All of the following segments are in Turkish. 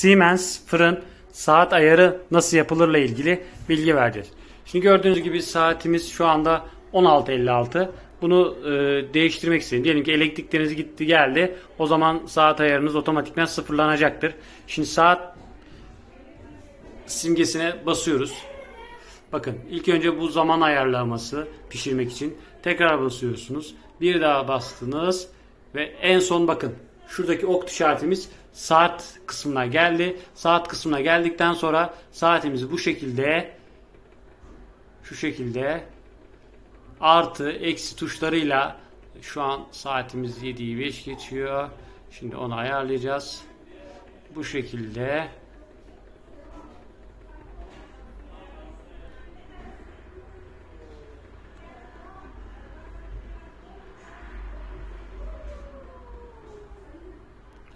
Siemens fırın saat ayarı nasıl yapılırla ilgili bilgi vereceğiz. Şimdi gördüğünüz gibi saatimiz şu anda 16.56. Bunu e, değiştirmek istedim. Diyelim ki elektrikleriniz gitti geldi. O zaman saat ayarınız otomatikman sıfırlanacaktır. Şimdi saat simgesine basıyoruz. Bakın ilk önce bu zaman ayarlaması pişirmek için tekrar basıyorsunuz. Bir daha bastınız ve en son bakın şuradaki ok işaretimiz saat kısmına geldi. Saat kısmına geldikten sonra saatimizi bu şekilde şu şekilde artı eksi tuşlarıyla şu an saatimiz 7'yi 5 geçiyor. Şimdi onu ayarlayacağız. Bu şekilde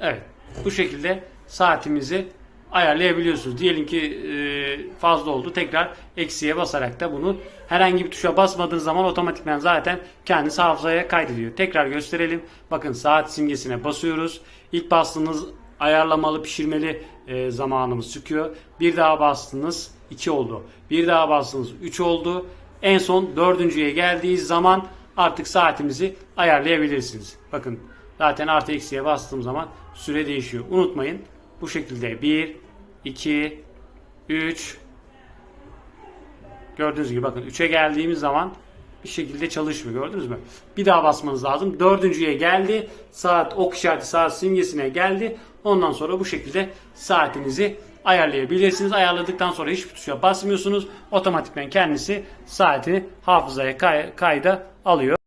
Evet. Bu şekilde saatimizi ayarlayabiliyorsunuz. Diyelim ki e, fazla oldu. Tekrar eksiye basarak da bunu herhangi bir tuşa basmadığınız zaman otomatikman zaten kendisi hafızaya kaydediyor. Tekrar gösterelim. Bakın saat simgesine basıyoruz. İlk bastığınız ayarlamalı pişirmeli e, zamanımız çıkıyor. Bir daha bastınız 2 oldu. Bir daha bastınız 3 oldu. En son dördüncüye geldiği zaman artık saatimizi ayarlayabilirsiniz. Bakın zaten artı eksiye bastığım zaman süre değişiyor. Unutmayın bu şekilde 1, 2, 3 gördüğünüz gibi bakın 3'e geldiğimiz zaman bir şekilde çalışmıyor gördünüz mü? Bir daha basmanız lazım. Dördüncüye geldi. Saat ok işareti saat simgesine geldi. Ondan sonra bu şekilde saatinizi ayarlayabilirsiniz. Ayarladıktan sonra hiçbir tuşa basmıyorsunuz. Otomatikman kendisi saatini hafızaya kay- kayda alıyor.